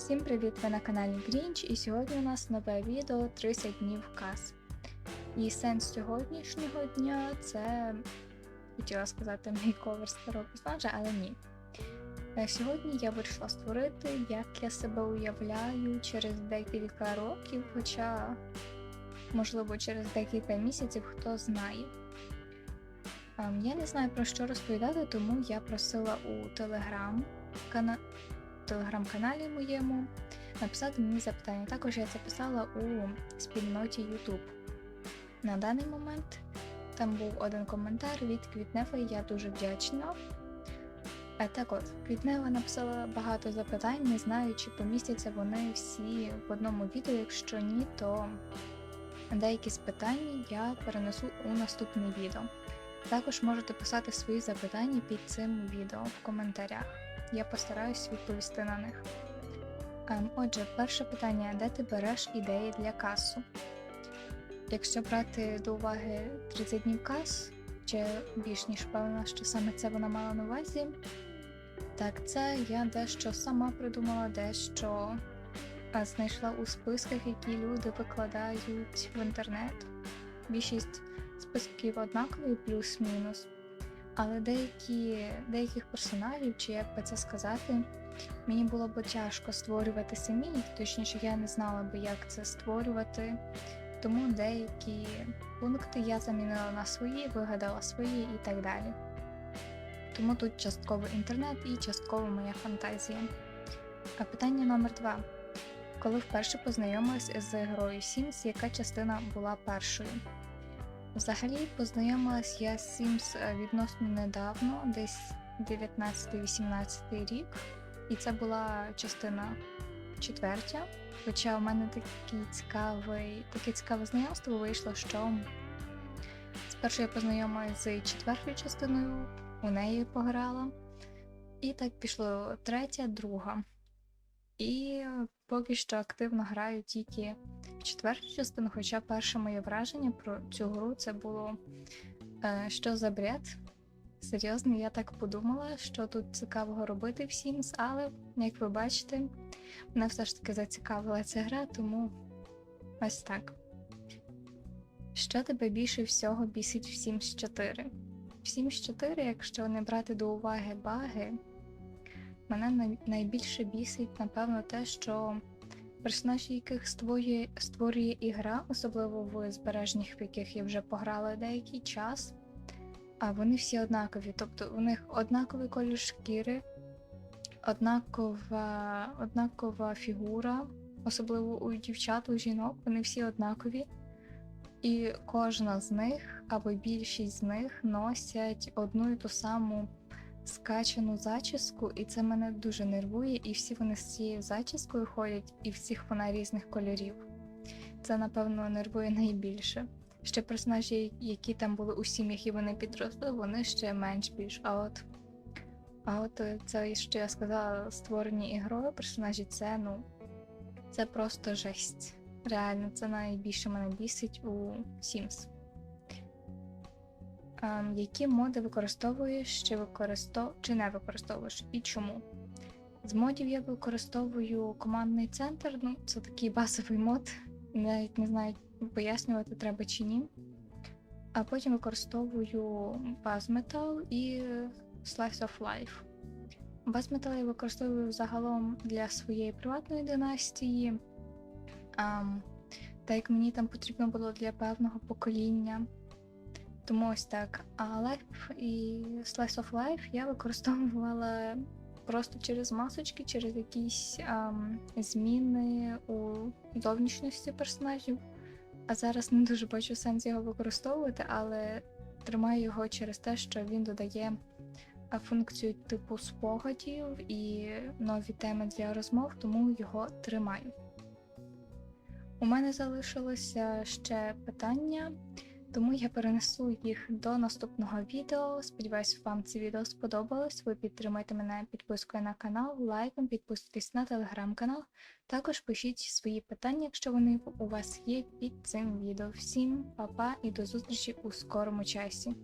Всім привіт! Ви на каналі Грінч, і сьогодні у нас нове відео 30 днів каз. І сенс сьогоднішнього дня це хотіла сказати мій ковер старого персонажа, але ні. Е, Сьогодні я вирішила створити, як я себе уявляю через декілька років, хоча, можливо, через декілька місяців хто знає. Ем, Я не знаю про що розповідати, тому я просила у телеграм кана... телеграм-каналі моєму написати мені запитання. Також я це писала у спільноті YouTube. На даний момент там був один коментар від Квітневої, я дуже вдячна. А так от, Квітнева написала багато запитань, не знаю, чи помістяться вони всі в одному відео. Якщо ні, то деякі з питань я перенесу у наступне відео. Також можете писати свої запитання під цим відео в коментарях. Я постараюсь відповісти на них. Ем, Отже, перше питання: де ти береш ідеї для касу? Якщо брати до уваги 30 днів кас, чи більш ніж певна, що саме це вона мала на увазі, так це я дещо сама придумала, дещо знайшла у списках, які люди викладають в інтернет. Більшість списків однакові, плюс-мінус. Але деякі, деяких персонажів, чи як би це сказати, мені було б тяжко створювати самі, точніше, я не знала би, як це створювати. Тому деякі пункти я замінила на свої, вигадала свої і так далі. Тому тут частково інтернет і частково моя фантазія. А питання номер два. Коли вперше познайомилась з грою Sims, яка частина була першою? Взагалі познайомилась я з Sims е, відносно недавно, десь 19-18 рік, і це була частина четвертя. Хоча у мене такий цікавий, таке цікаве знайомство вийшло, що спершу я познайомилася з четвертою частиною, у неї пограла, і так пішло третя, друга. І поки що активно граю тільки четверту частину, хоча перше моє враження про цю гру це було е, що за бред. Серйозно, я так подумала, що тут цікавого робити в Sims, але, як ви бачите, мене все ж таки зацікавила ця гра, тому ось так. Що тебе більше всього бісить в Sims 4? В Sims 4, якщо не брати до уваги баги, мене найбільше бісить, напевно, те, що персонажі, яких створює, створює ігра, особливо в збереженнях, в яких я вже пограла деякий час, а вони всі однакові. Тобто у них однаковий колір шкіри, однакова, однакова фігура, особливо у дівчат, у жінок, вони всі однакові. І кожна з них або більшість з них носять одну і ту саму скачану зачіску, і це мене дуже нервує, і всі вони з цією зачіскою ходять, і всіх вона різних кольорів. Це, напевно, нервує найбільше. Ще персонажі, які там були у сім'ях і вони підросли, вони ще менш більш. А от а от е, це, що я сказала, створені ігрою персонажі, це ну це просто жесть. Реально, це найбільше мене бісить у Sims. Ем, які моди використовуєш, чи використов... чи не використовуєш, і чому? З модів я використовую командний центр, ну це такий базовий мод, навіть не знаю, пояснювати треба чи ні. А потім використовую Metal і Slice of Life. Metal я використовую загалом для своєї приватної династії, ам, так як мені там потрібно було для певного покоління. Тому ось так. А Life і Slice of Life я використовувала просто через масочки, через якісь ам, зміни у зовнішності персонажів. А зараз не дуже бачу сенс його використовувати, але тримаю його через те, що він додає функцію типу спогадів і нові теми для розмов, тому його тримаю. У мене залишилося ще питання, тому я перенесу їх до наступного відео. Сподіваюсь, вам це відео сподобалось. Ви підтримайте мене підпискою на канал, лайком, підписуйтесь на телеграм-канал. Також пишіть свої питання, якщо вони у вас є під цим відео. Всім па-па і до зустрічі у скорому часі.